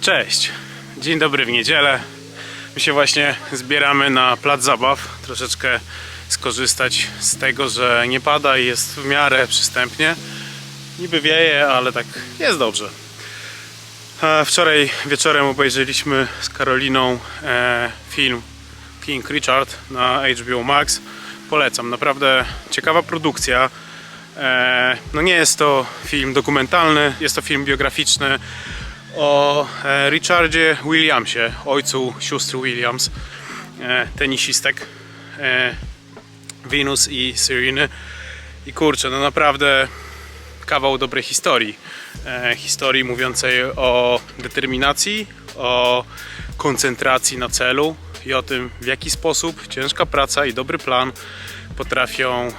Cześć, dzień dobry w niedzielę. My się właśnie zbieramy na plac zabaw, troszeczkę skorzystać z tego, że nie pada i jest w miarę przystępnie. Niby wieje, ale tak jest dobrze. Wczoraj wieczorem obejrzeliśmy z Karoliną e, film King Richard na HBO Max. Polecam, naprawdę ciekawa produkcja. E, No nie jest to film dokumentalny, jest to film biograficzny o e, Richardzie Williamsie, ojcu sióstr Williams, e, tenisistek e, Venus i Sereny. I kurczę, no naprawdę kawał dobrej historii. Historii mówiącej o determinacji, o koncentracji na celu i o tym, w jaki sposób ciężka praca i dobry plan potrafią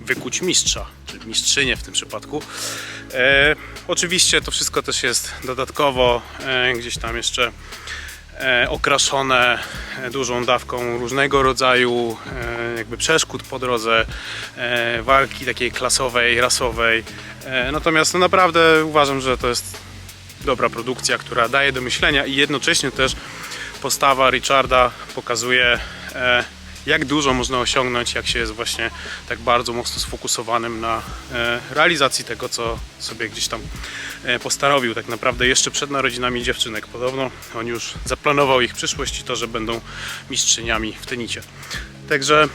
wykuć mistrza, czy mistrzynię w tym przypadku. E, oczywiście to wszystko też jest dodatkowo e, gdzieś tam jeszcze e, okraszone e, dużą dawką różnego rodzaju e, jakby przeszkód po drodze, e, walki takiej klasowej, rasowej. E, natomiast no naprawdę uważam, że to jest dobra produkcja, która daje do myślenia i jednocześnie też postawa Richarda pokazuje e, jak dużo można osiągnąć, jak się jest właśnie tak bardzo mocno sfokusowanym na e, realizacji tego, co sobie gdzieś tam e, postanowił tak naprawdę jeszcze przed narodzinami dziewczynek. Podobno on już zaplanował ich przyszłość i to, że będą mistrzyniami w tenicie. Także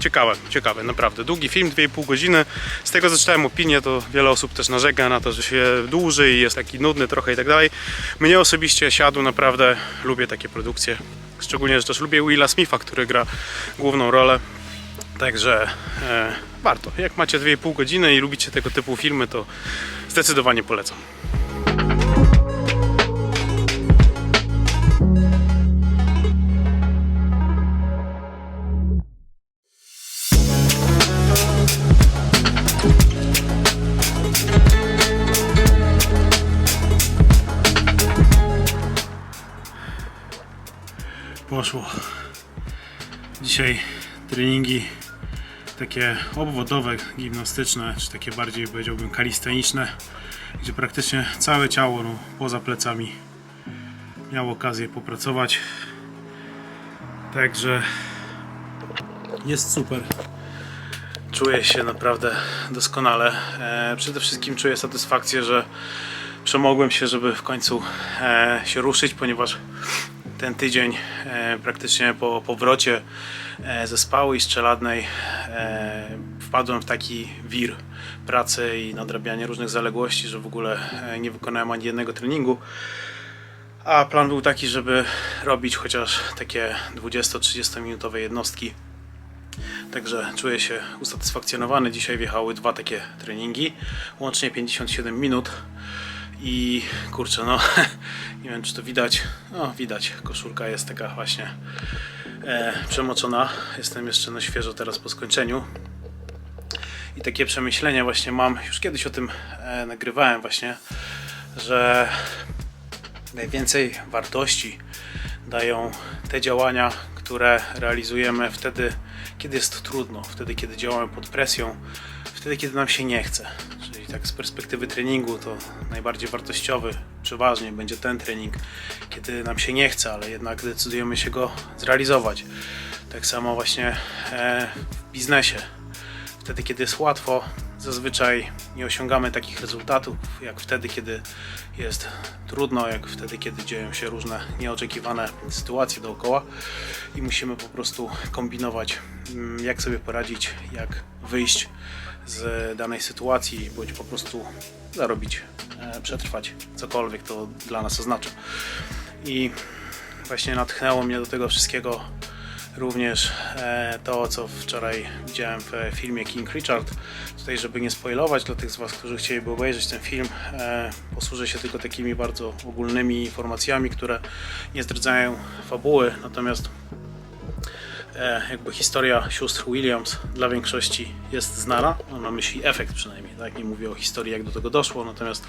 ciekawe, ciekawe, naprawdę. Długi film, 2,5 godziny. Z tego co czytałem opinię, to wiele osób też narzeka na to, że się dłuży i jest taki nudny trochę i tak dalej. Mnie osobiście siadł, naprawdę lubię takie produkcje. Szczególnie, że też lubię Willa Smitha, który gra główną rolę. Także e, warto. Jak macie 2,5 godziny i lubicie tego typu filmy, to zdecydowanie polecam. Poszło. Dzisiaj treningi takie obwodowe, gimnastyczne, czy takie bardziej powiedziałbym kalisteniczne, gdzie praktycznie całe ciało no, poza plecami miało okazję popracować. Także jest super. Czuję się naprawdę doskonale. E, przede wszystkim czuję satysfakcję, że przemogłem się, żeby w końcu e, się ruszyć, ponieważ ten tydzień e, praktycznie po powrocie e, ze spały i z czeladnej e, wpadłem w taki wir pracy i nadrabiania różnych zaległości, że w ogóle nie wykonałem ani jednego treningu. A plan był taki, żeby robić chociaż takie 20-30 minutowe jednostki. Także czuję się usatysfakcjonowany. Dzisiaj wjechały dwa takie treningi, łącznie 57 minut. I kurczę, no nie wiem czy to widać. No widać, koszulka jest taka właśnie e, przemoczona. Jestem jeszcze na świeżo teraz po skończeniu. I takie przemyślenia właśnie mam, już kiedyś o tym e, nagrywałem właśnie, że najwięcej wartości dają te działania, które realizujemy wtedy, kiedy jest trudno, wtedy, kiedy działamy pod presją, wtedy, kiedy nam się nie chce. Tak z perspektywy treningu to najbardziej wartościowy przeważnie będzie ten trening, kiedy nam się nie chce, ale jednak decydujemy się go zrealizować. Tak samo właśnie e, w biznesie. Wtedy, kiedy jest łatwo, zazwyczaj nie osiągamy takich rezultatów, jak wtedy, kiedy jest trudno, jak wtedy, kiedy dzieją się różne nieoczekiwane sytuacje dookoła i musimy po prostu kombinować, mm, jak sobie poradzić, jak wyjść z danej sytuacji, bądź po prostu zarobić, e, przetrwać, cokolwiek to dla nas oznacza. I właśnie natchnęło mnie do tego wszystkiego również e, to, co wczoraj widziałem w filmie King Richard. Tutaj, żeby nie spoilować dla tych z Was, którzy chcieliby obejrzeć ten film, e, posłużę się tylko takimi bardzo ogólnymi informacjami, które nie zdradzają fabuły, natomiast jakby historia sióstr Williams dla większości jest znana, mam na myśli efekt przynajmniej, tak? Nie mówię o historii, jak do tego doszło, natomiast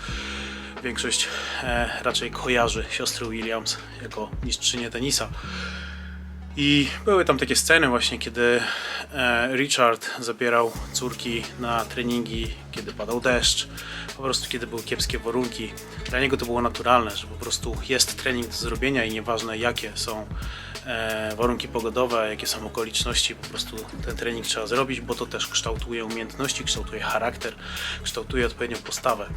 większość e, raczej kojarzy siostry Williams jako mistrzynię tenisa. I były tam takie sceny właśnie, kiedy e, Richard zabierał córki na treningi kiedy padał deszcz, po prostu kiedy były kiepskie warunki. Dla niego to było naturalne, że po prostu jest trening do zrobienia i nieważne jakie są e, warunki pogodowe, jakie są okoliczności, po prostu ten trening trzeba zrobić, bo to też kształtuje umiejętności, kształtuje charakter, kształtuje odpowiednią postawę.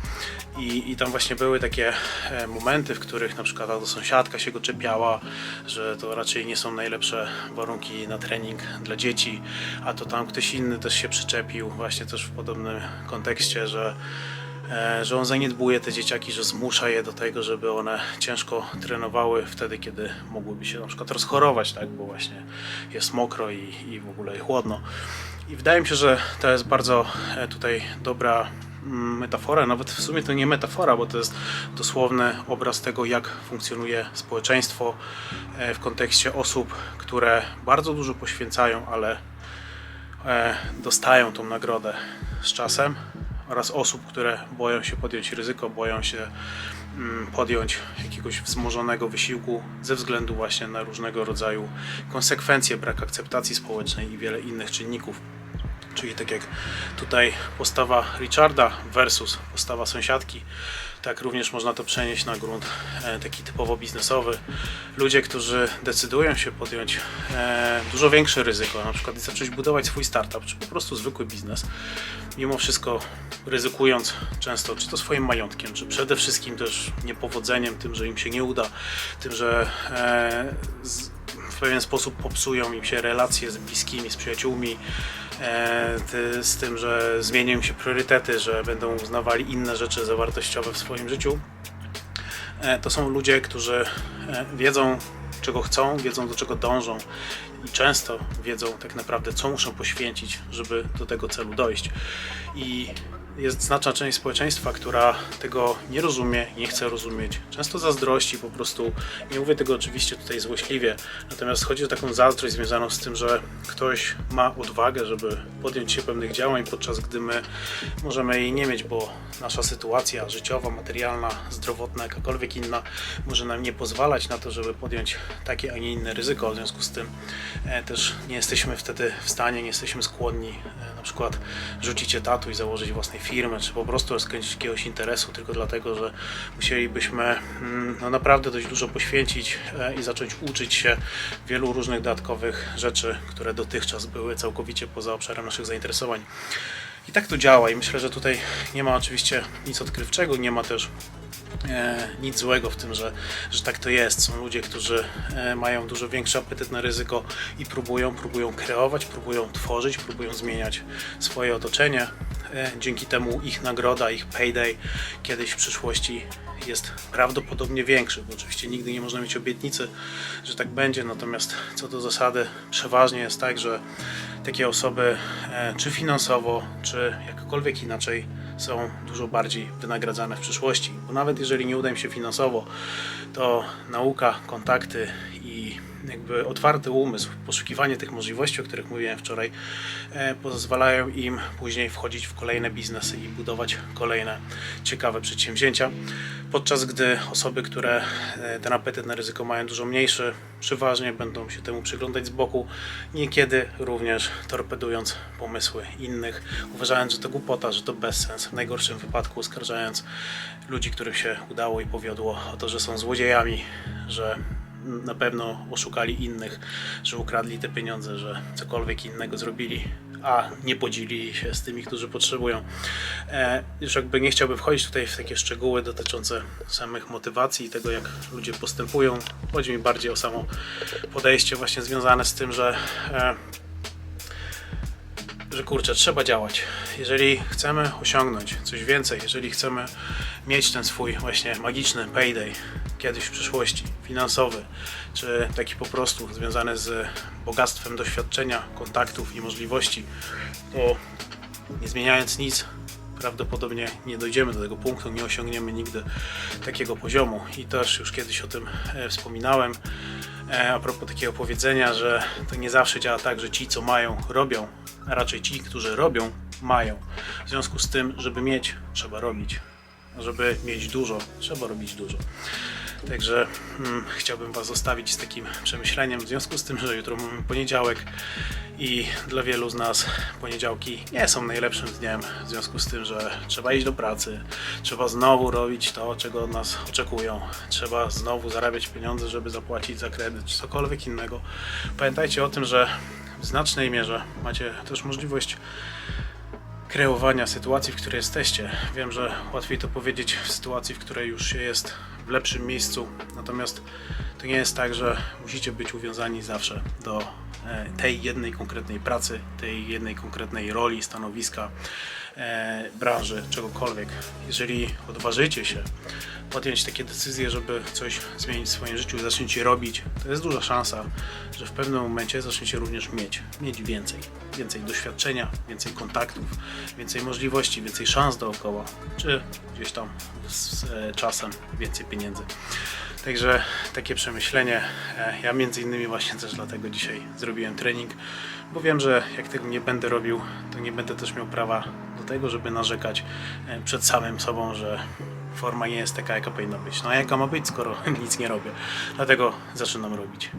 I, i tam właśnie były takie e, momenty, w których na przykład albo sąsiadka się go czepiała, że to raczej nie są najlepsze warunki na trening dla dzieci, a to tam ktoś inny też się przyczepił, właśnie też w podobnym kontekście, że e, że on zaniedbuje te dzieciaki, że zmusza je do tego, żeby one ciężko trenowały wtedy, kiedy mogłyby się na przykład rozchorować, tak, bo właśnie jest mokro i, i w ogóle chłodno. I wydaje mi się, że to jest bardzo e, tutaj dobra mm, metafora, nawet w sumie to nie metafora, bo to jest dosłowny obraz tego, jak funkcjonuje społeczeństwo e, w kontekście osób, które bardzo dużo poświęcają, ale dostają tą nagrodę z czasem oraz osób, które boją się podjąć ryzyko, boją się mm, podjąć jakiegoś wzmożonego wysiłku ze względu właśnie na różnego rodzaju konsekwencje, brak akceptacji społecznej i wiele innych czynników. Czyli tak jak tutaj postawa Richarda versus postawa sąsiadki, tak również można to przenieść na grunt e, taki typowo biznesowy. Ludzie, którzy decydują się podjąć e, dużo większe ryzyko, na przykład zacząć budować swój startup, czy po prostu zwykły biznes, mimo wszystko ryzykując często, czy to swoim majątkiem, czy przede wszystkim też niepowodzeniem, tym, że im się nie uda, tym, że e, w pewien sposób popsują im się relacje z bliskimi, z przyjaciółmi, z tym, że zmienią się priorytety, że będą uznawali inne rzeczy za wartościowe w swoim życiu. E, to są ludzie, którzy e, wiedzą, czego chcą, wiedzą, do czego dążą i często wiedzą tak naprawdę, co muszą poświęcić, żeby do tego celu dojść. I jest znaczna część społeczeństwa, która tego nie rozumie, nie chce rozumieć. Często zazdrości po prostu. Nie mówię tego oczywiście tutaj złośliwie, natomiast chodzi o taką zazdrość związaną z tym, że ktoś ma odwagę, żeby podjąć się pewnych działań, podczas gdy my możemy jej nie mieć, bo nasza sytuacja życiowa, materialna, zdrowotna, jakakolwiek inna może nam nie pozwalać na to, żeby podjąć takie, a nie inne ryzyko. W związku z tym e, też nie jesteśmy wtedy w stanie, nie jesteśmy skłonni e, na przykład rzucić etatu i założyć własnej firmy, czy po prostu rozkręcić jakiegoś interesu, tylko dlatego, że musielibyśmy mm, no, naprawdę dość dużo poświęcić e, i zacząć uczyć się wielu różnych dodatkowych rzeczy, które dotychczas były całkowicie poza obszarem naszych zainteresowań. I tak to działa i myślę, że tutaj nie ma oczywiście nic odkrywczego, nie ma też e, nic złego w tym, że, że tak to jest. Są ludzie, którzy e, mają dużo większy apetyt na ryzyko i próbują, próbują kreować, próbują tworzyć, próbują zmieniać swoje otoczenie. E, dzięki temu ich nagroda, ich payday kiedyś w przyszłości jest prawdopodobnie większy, bo oczywiście nigdy nie można mieć obietnicy, że tak będzie, natomiast co do zasady przeważnie jest tak, że takie osoby e, czy finansowo, czy jakkolwiek inaczej są dużo bardziej wynagradzane w przyszłości, bo nawet jeżeli nie uda im się finansowo, to nauka, kontakty i jakby otwarty umysł, poszukiwanie tych możliwości, o których mówiłem wczoraj, e, pozwalają im później wchodzić w kolejne biznesy i budować kolejne ciekawe przedsięwzięcia. Podczas gdy osoby, które e, ten apetyt na ryzyko mają dużo mniejszy, przeważnie będą się temu przyglądać z boku, niekiedy również torpedując pomysły innych, uważając, że to głupota, że to bezsens, w najgorszym wypadku oskarżając ludzi, którym się udało i powiodło o to, że są złodziejami, że na pewno oszukali innych, że ukradli te pieniądze, że cokolwiek innego zrobili, a nie podzielili się z tymi, którzy potrzebują. E, już jakby nie chciałbym wchodzić tutaj w takie szczegóły dotyczące samych motywacji i tego, jak ludzie postępują. Chodzi mi bardziej o samo podejście właśnie związane z tym, że e, że kurczę, trzeba działać. Jeżeli chcemy osiągnąć coś więcej, jeżeli chcemy mieć ten swój właśnie magiczny payday kiedyś w przyszłości, finansowy, czy taki po prostu związany z bogactwem doświadczenia, kontaktów i możliwości, to nie zmieniając nic, prawdopodobnie nie dojdziemy do tego punktu, nie osiągniemy nigdy takiego poziomu. I też już kiedyś o tym e, wspominałem. E, a propos takiego powiedzenia, że to nie zawsze działa tak, że ci, co mają, robią, a raczej ci, którzy robią, mają. W związku z tym, żeby mieć, trzeba robić. Żeby mieć dużo, trzeba robić dużo. Także mm, chciałbym Was zostawić z takim przemyśleniem, w związku z tym, że jutro mamy poniedziałek i dla wielu z nas poniedziałki nie są najlepszym dniem, w związku z tym, że trzeba iść do pracy, trzeba znowu robić to, czego od nas oczekują, trzeba znowu zarabiać pieniądze, żeby zapłacić za kredyt czy cokolwiek innego. Pamiętajcie o tym, że w znacznej mierze macie też możliwość kreowania sytuacji, w której jesteście. Wiem, że łatwiej to powiedzieć w sytuacji, w której już się jest w lepszym miejscu, natomiast to nie jest tak, że musicie być uwiązani zawsze do e, tej jednej konkretnej pracy, tej jednej konkretnej roli, stanowiska, branży, czegokolwiek. Jeżeli odważycie się podjąć takie decyzje, żeby coś zmienić w swoim życiu, zaczniecie robić, to jest duża szansa, że w pewnym momencie zaczniecie również mieć, mieć więcej. Więcej doświadczenia, więcej kontaktów, więcej możliwości, więcej szans dookoła, czy gdzieś tam z e, czasem więcej pieniędzy. Także takie przemyślenie. E, Ja między innymi właśnie też dlatego dzisiaj zrobiłem trening, bo wiem, że jak tego nie będę robił, to nie będę też miał prawa tego, żeby narzekać e, przed samym sobą, że forma nie jest taka, jaka powinna być. No a jaka ma być, skoro nic nie robię? Dlatego zaczynam robić.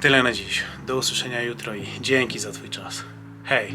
Tyle na dziś. Do usłyszenia jutro i dzięki za Twój czas. Hej!